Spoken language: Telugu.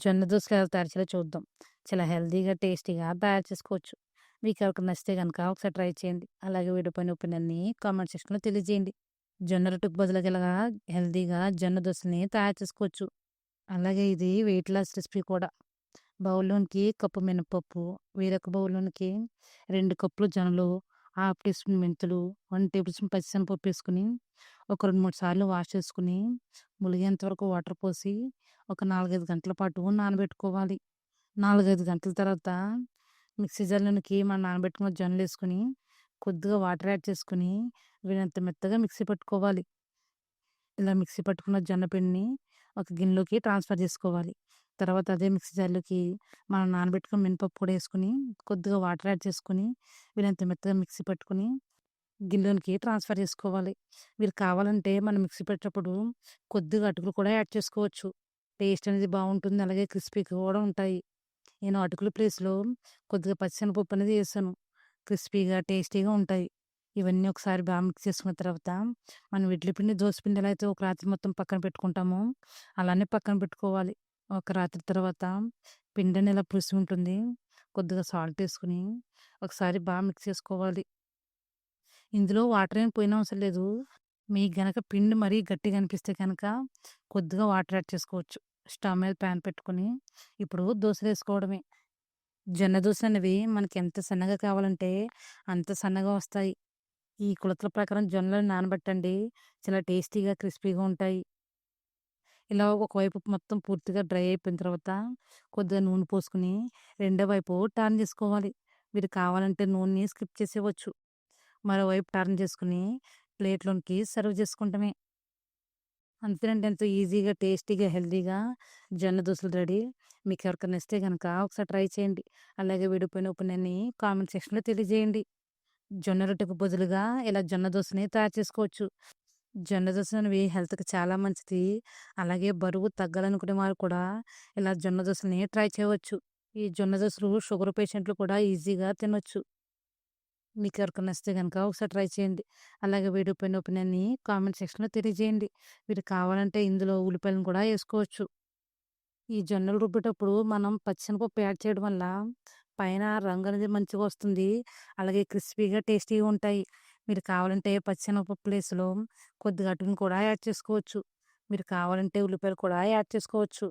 జొన్న దోసలు ఎలా తయారు చేయాలో చూద్దాం. చాలా హెల్తీగా, టేస్టీగా తయారు చేసుకోవచ్చు. మీకు ఎవరికి నచ్చితే కనుక ఒకసారి ట్రై చేయండి. అలాగే వీడియో పైన ఒపీనియన్‌ని కామెంట్ సెక్షన్‌లో తెలియజేయండి. జొన్న రొట్టుకు బదులుగా ఇలాగా హెల్తీగా జొన్న దోశని తయారు చేసుకోవచ్చు. అలాగే ఇది వెయిట్ లాస్ రెసిపీ కూడా. బౌల్‌లోనికి కప్పు మినపప్పు, వేరొక బౌల్‌లోనికి రెండు కప్పులు జొన్నలు, హాఫ్ టీ స్పూన్ మెంతులు, వన్ టేబుల్ స్పూన్ పచ్చిశనగపప్పు వేసుకొని, ఒక 2, 3 సార్లు వాష్ చేసుకొని, ములిగేంత వరకు వాటర్ పోసి, ఒక 4, 5 గంటల పాటు నానబెట్టుకోవాలి. 4, 5 గంటల తర్వాత మిక్సీ జార్‌లోనికి మనం నానబెట్టుకున్న జొన్నలు వేసుకుని కొద్దిగా వాటర్ యాడ్ చేసుకొని, వీలైనంత మెత్తగా మిక్సీ పట్టుకోవాలి. ఇలా మిక్సీ పట్టుకున్న జొన్న పిండిని ఒక గిన్నెలోకి ట్రాన్స్‌ఫర్ చేసుకోవాలి. తర్వాత అదే మిక్సీ జార్‌లోకి మనం నానబెట్టుకుని మినపప్పు కూడా వేసుకుని కొద్దిగా వాటర్ యాడ్ చేసుకొని, వీళ్ళంత మెత్తగా మిక్సీ పట్టుకొని, గిన్నెలోనికి ట్రాన్స్‌ఫర్ చేసుకోవాలి. మీరు కావాలంటే మనం మిక్సీ పెట్టేటప్పుడు కొద్దిగా అటుకులు కూడా యాడ్ చేసుకోవచ్చు. టేస్ట్ అనేది బాగుంటుంది అలాగే క్రిస్పీగా కూడా ఉంటాయి. నేను అటుకుల ప్లేస్‌లో కొద్దిగా పచ్చిశనగపప్పు అనేది వేసాను క్రిస్పీగా, టేస్టీగా ఉంటాయి. ఇవన్నీ ఒకసారి బాగా మిక్స్ చేసుకున్న తర్వాత, మనం ఇడ్లీ పిండి, దోశ పిండి అయితే ఒక రాత్రి మొత్తం పక్కన పెట్టుకుంటామో, అలానే పక్కన పెట్టుకోవాలి. ఒక రాత్రి తర్వాత పిండి అనేది ఇలా పులిసి ఉంటుంది. కొద్దిగా సాల్ట్ వేసుకుని ఒకసారి బాగా మిక్స్ చేసుకోవాలి. ఇందులో వాటర్ ఏం పోయిన అవసరం లేదు. మీకు గనక పిండి మరీ గట్టిగా అనిపిస్తే కనుక కొద్దిగా వాటర్ యాడ్ చేసుకోవచ్చు. స్టవ్ మీద ప్యాన్ పెట్టుకొని, ఇప్పుడు దోసలేసుకోవడమే. జొన్న దోసలనేవి మనకి ఎంత సన్నగా కావాలంటే అంత సన్నగా వస్తాయి. ఈ కొలతల ప్రకారం జొన్నలను నానబెట్టండి. చాలా టేస్టీగా, క్రిస్పీగా ఉంటాయి. ఇలా ఒకవైపు మొత్తం పూర్తిగా డ్రై అయిపోయిన తర్వాత, కొద్దిగా నూనె పోసుకొని, రెండో వైపు టర్న్ చేసుకోవాలి. మీరు కావాలంటే నూనెని స్కిప్ చేసేయవచ్చు. మరోవైపు టర్న్ చేసుకుని ప్లేట్‌లోనికి సర్వ్ చేసుకుంటామే అంతేనండి. ఎంతో ఈజీగా, టేస్టీగా, హెల్తీగా జొన్న దోశలు రెడీ. మీకు ఎవరికైనా ఇస్తే కనుక ఒకసారి ట్రై చేయండి. అలాగే విడిపోయిన పైన ఒపీనియన్‌ని కామెంట్ సెక్షన్‌లో తెలియజేయండి. జొన్న రొట్టెకు బదులుగా ఇలా జొన్న దోసని తయారు చేసుకోవచ్చు. జొన్న దోసలనేవి హెల్త్‌కి చాలా మంచిది. అలాగే బరువు తగ్గాలనుకునే వారు కూడా ఇలా జొన్న దోశని ట్రై చేయవచ్చు. ఈ జొన్న దోసలు షుగర్ పేషెంట్లు కూడా ఈజీగా తినొచ్చు. మీకు ఎవరికైనా నచ్చితే కనుక ఒకసారి ట్రై చేయండి. అలాగే వీడియో పైన ఒపీనియన్‌ని కామెంట్ సెక్షన్‌లో తెలియజేయండి. మీరు కావాలంటే ఇందులో ఉల్లిపాయలను కూడా వేసుకోవచ్చు ఈ జొన్నలు రుబ్బేటప్పుడు మనం పచ్చనిపప్పు యాడ్ చేయడం వల్ల పైన రంగు అనేది మంచిగా వస్తుంది. అలాగే క్రిస్పీగా, టేస్టీగా ఉంటాయి. మీరు కావాలంటే పచ్చినప్పు ప్లేస్‌లో కొద్దిగా అటుని కూడా యాడ్ చేసుకోవచ్చు. మీరు కావాలంటే ఉల్లిపాయలు కూడా యాడ్ చేసుకోవచ్చు.